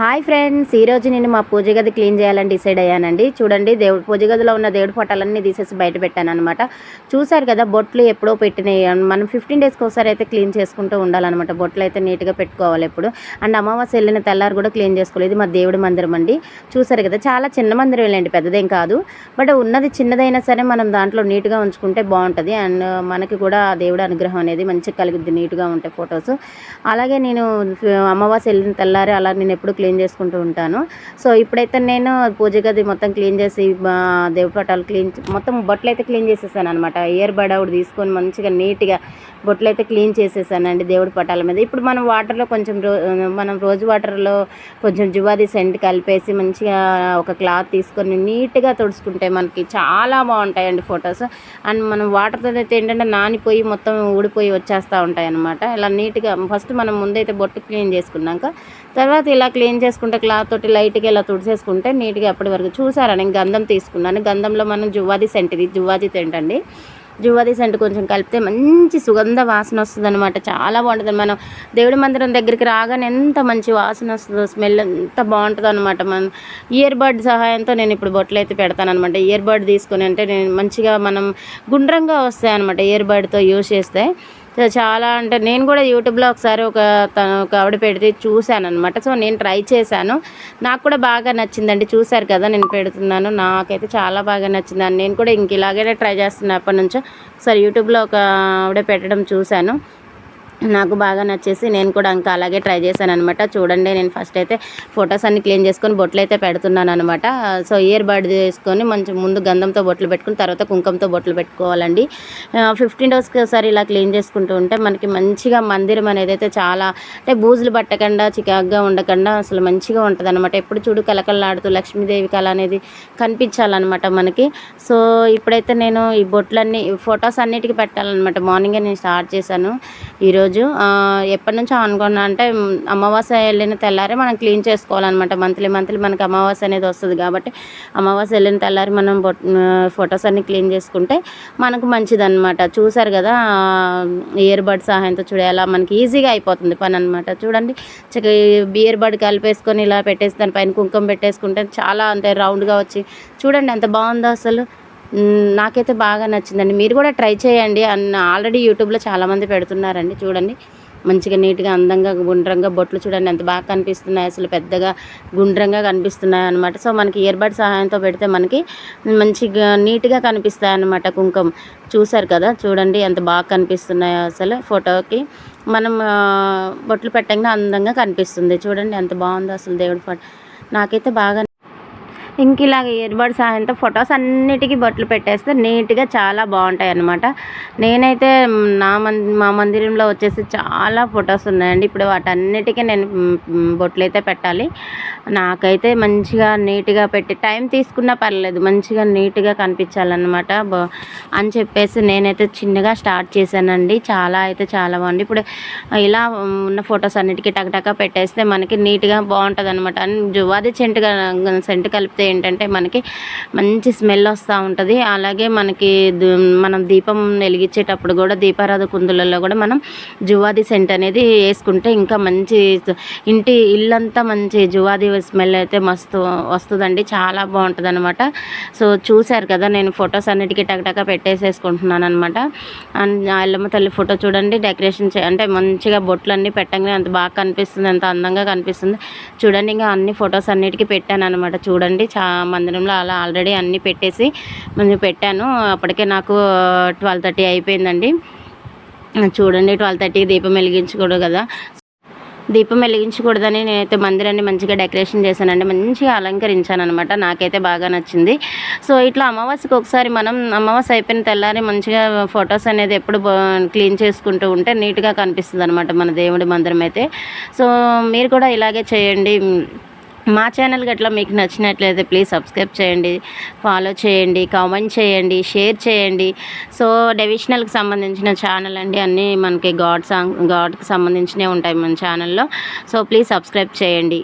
Hi friends ఈరోజు నేను మా పూజ గది క్లీన్ చేయాలని డిసైడ్ అయ్యానండి. చూడండి దేవుడు పూజ గదిలో ఉన్న దేవుడి ఫోటోలన్నీ తీసేసి బయట పెట్టాను అనమాట చూసారు కదా బొట్లు ఎప్పుడో పెట్టినాయి మనం ఫిఫ్టీన్ డేస్కి ఒకసారి అయితే క్లీన్ చేసుకుంటూ ఉండాలన్నమాట. బొట్లు అయితే నీట్గా పెట్టుకోవాలి ఎప్పుడు. అండ్ అమావాస్య వెళ్ళిన తెల్లారు కూడా క్లీన్ చేసుకోలేదు మా దేవుడి మందిరం అండి. చూసారు కదా చాలా చిన్న మందిరం వెళ్ళండి పెద్దదేం కాదు. బట్ ఉన్నది చిన్నదైనా సరే మనం దాంట్లో నీట్గా ఉంచుకుంటే బాగుంటుంది. అండ్ మనకి కూడా దేవుడి అనుగ్రహం అనేది మంచిగా కలుగుద్ది నీట్గా ఉంటాయి ఫొటోస్. అలాగే నేను అమావాస్య వెళ్ళిన తెల్లారి అలా నేను ఎప్పుడు క్లీన్ క్లీన్ చేసుకుంటూ ఉంటాను. సో ఇప్పుడైతే నేను పూజ గది మొత్తం క్లీన్ చేసి దేవుపటాలు దేవుడి పటాలు క్లీన్ మొత్తం బొట్లు అయితే క్లీన్ చేసేసాను అనమాట ఇయర్ బడ్ తీసుకొని మంచిగా నీట్గా బొట్లు అయితే క్లీన్ చేసేసానండి దేవుడి పటాల మీద. ఇప్పుడు మనం వాటర్లో కొంచెం రో మనం రోజు వాటర్లో కొంచెం జువాది సెంట్ కలిపేసి మంచిగా ఒక క్లాత్ తీసుకొని నీట్గా తుడుచుకుంటే మనకి చాలా బాగుంటాయండి ఫొటోస్. అండ్ మనం వాటర్తో అయితే ఏంటంటే నానిపోయి మొత్తం ఊడిపోయి వచ్చేస్తూ ఉంటాయి అనమాట ఇలా నీట్గా ఫస్ట్ మనం ముందైతే బొట్టు క్లీన్ చేసుకున్నాక తర్వాత ఇలా క్లీన్ చేసుకుంటే క్లాత్ తోటి లైట్గా ఇలా తుడిసేసుకుంటే నీట్గా అప్పటి వరకు చూసారా? నేను గంధం తీసుకున్నాను. గంధంలో మనం జువ్వాది సెంట్ ఇది. జువ్వాది సెంట్ అండి జువ్వాది సెంట్ కొంచెం కలిపితే మంచి సుగంధ వాసన వస్తుంది అనమాట చాలా బాగుంటుంది. మనం దేవుడి మందిరం దగ్గరికి రాగానే ఎంత మంచి వాసన వస్తుందో స్మెల్ ఎంత బాగుంటుందో అనమాట మనం ఇయర్ బడ్ సహాయంతో నేను ఇప్పుడు బొట్లు అయితే పెడతాను అనమాట ఇయర్ బడ్ తీసుకుని అంటే నేను మంచిగా మనం గుండ్రంగా వస్తాయి అనమాట ఇయర్ బడ్తో యూజ్ చేస్తే. చాలా అంటే నేను కూడా యూట్యూబ్లో ఒకసారి ఒక తను ఒక ఆవిడ పెడితే చూశాను అనమాట సో నేను ట్రై చేశాను. నాకు కూడా బాగా నచ్చిందండి. చూశారు కదా నేను పెడుతున్నాను. నాకైతే చాలా బాగా నచ్చిందండి నేను కూడా ఇంక ఇలాగే ట్రై చేస్తున్నాను అప్పటి నుంచో. ఒకసారి యూట్యూబ్లో ఒక ఆవిడ పెట్టడం చూశాను. నాకు బాగా నచ్చేసి నేను కూడా ఇంకా అలాగే ట్రై చేశాను అనమాట చూడండి నేను ఫస్ట్ అయితే ఫొటోస్ అన్ని క్లీన్ చేసుకొని బొట్లు అయితే పెడుతున్నాను అనమాట సో ఇయర్ బడ్ చేసుకొని మంచి ముందు గంధంతో బొట్లు పెట్టుకుని తర్వాత కుంకంతో బొట్లు పెట్టుకోవాలండి. ఫిఫ్టీన్ డేస్కి ఒకసారి ఇలా క్లీన్ చేసుకుంటూ ఉంటే మనకి మంచిగా మందిరం అనేది అయితే చాలా అంటే బూజులు పట్టకుండా చికాగ్గా ఉండకుండా అసలు మంచిగా ఉంటుంది అనమాట ఎప్పుడు చూడు కలకలలాడుతూ లక్ష్మీదేవి కళ అనేది కనిపించాలన్నమాట మనకి. సో ఇప్పుడైతే నేను ఈ బొట్లన్నీ ఫొటోస్ అన్నిటికీ పెట్టాలన్నమాట. మార్నింగే నేను స్టార్ట్ చేశాను. ఈరోజు రోజు ఎప్పటి నుంచో అనుకున్నా అంటే అమావాస్య వెళ్ళిన తెల్లారి మనం క్లీన్ చేసుకోవాలన్నమాట. మంత్లీ మంత్లీ మనకి అమావాస్య అనేది వస్తుంది కాబట్టి అమావాస్య వెళ్ళిన తెల్లారి మనం ఫొటోస్ అన్ని క్లీన్ చేసుకుంటే మనకు మంచిదన్నమాట. చూసారు కదా ఇయర్ బడ్ సహాయంతో చూడేలా మనకి ఈజీగా అయిపోతుంది పని అనమాట చూడండి బియర్ ఇయర్ బడ్ కలిపేసుకొని ఇలా పెట్టేసి దానిపైన కుంకుమ పెట్టేసుకుంటే చాలా అంతే రౌండ్గా వచ్చి చూడండి ఎంత బాగుందో అసలు. నాకైతే బాగా నచ్చిందండి. మీరు కూడా ట్రై చేయండి. అన్న ఆల్రెడీ యూట్యూబ్లో చాలామంది పెడుతున్నారండి చూడండి. మంచిగా నీట్గా అందంగా గుండ్రంగా బొట్లు చూడండి. ఎంత బాగా కనిపిస్తున్నాయి. అసలు పెద్దగా గుండ్రంగా కనిపిస్తున్నాయి అనమాట సో మనకి ఇయర్బడ్ సహాయంతో పెడితే మనకి మంచిగా నీట్గా కనిపిస్తాయి అనమాట కుంకుమ. చూసారు కదా? చూడండి ఎంత బాగా కనిపిస్తున్నాయో అసలు ఫోటోకి. మనం బొట్లు పెట్టంగా అందంగా కనిపిస్తుంది. చూడండి ఎంత బాగుందో అసలు దేవుడి ఫోటో. నాకైతే బాగా ఇంక ఇలాగ ఇయర్బడ్ సహాయంతో ఫొటోస్ అన్నిటికీ బొట్లు పెట్టేస్తే నీట్గా చాలా బాగుంటాయి అన్నమాట. నేనైతే నా మం మా మందిరంలో వచ్చేసి చాలా ఫొటోస్ ఉన్నాయండి. ఇప్పుడు వాటన్నిటికీ నేను బొట్లు అయితే పెట్టాలి. నాకైతే మంచిగా నీట్గా పెట్టి టైం తీసుకున్నా పర్లేదు మంచిగా నీట్గా కనిపించాలన్నమాట బ- అని చెప్పేసి నేనైతే చిన్నగా స్టార్ట్ చేశానండి. చాలా అయితే చాలా బాగుంది. ఇప్పుడు ఇలా ఉన్న ఫొటోస్ అన్నిటికీ టకటక పెట్టేస్తే మనకి నీట్గా బాగుంటుంది అనమాట అండ్ జువాది సెంట్ కలిపితే ఏంటంటే మనకి మంచి స్మెల్ వస్తూ ఉంటుంది. అలాగే మనకి మనం దీపం వెలిగించేటప్పుడు కూడా దీపారాధ కుందులలో కూడా మనం జువాది సెంట్ అనేది వేసుకుంటే ఇంకా మంచి ఇంటి ఇల్లంతా మంచి జువాది స్మెల్ అయితే మస్తు వస్తుందండి చాలా బాగుంటుంది అనమాట సో చూశారు కదా నేను ఫొటోస్ అన్నిటికీ టకటక పెట్టేసేసుకుంటున్నాను అనమాట అండ్ ఆ తల్లి ఫోటో చూడండి డెకరేషన్ చే అంటే మంచిగా బొట్లు అన్నీ పెట్టంగానే అంత బాగా కనిపిస్తుంది అంత అందంగా కనిపిస్తుంది. చూడండి ఇంకా అన్ని ఫొటోస్ అన్నిటికీ పెట్టాను అనమాట చూడండి. చా మందిరంలో అలా ఆల్రెడీ అన్నీ పెట్టేసి నేను పెట్టాను. అప్పటికే నాకు ట్వెల్వ్ థర్టీ అయిపోయిందండి. చూడండి ట్వెల్వ్ థర్టీకి దీపం వెలిగించకూడదు కదా. దీపం వెలిగించకూడదని నేనైతే మందిరాన్ని మంచిగా డెకరేషన్ చేశానండి. మంచిగా అలంకరించాను అనమాట నాకైతే బాగా నచ్చింది. సో ఇట్లా అమావాస్యకి ఒకసారి మనం అమావాస్య అయిపోయిన తెల్లారి మంచిగా ఫొటోస్ అనేది ఎప్పుడు క్లీన్ చేసుకుంటూ ఉంటే నీట్గా కనిపిస్తుంది అనమాట మన దేవుడి మందిరం అయితే. సో మీరు కూడా ఇలాగే చేయండి. మా ఛానల్ గట్లా మీకు నచ్చినట్లయితే ప్లీజ్ సబ్స్క్రైబ్ చేయండి ఫాలో చేయండి కామెంట్ చేయండి షేర్ చేయండి. సో డెవిషనల్కి సంబంధించిన ఛానల్ అండి అన్నీ మనకి గాడ్ సాంగ్ గాడ్కి సంబంధించినవి ఉంటాయి మన ఛానల్లో సో ప్లీజ్ సబ్స్క్రైబ్ చేయండి.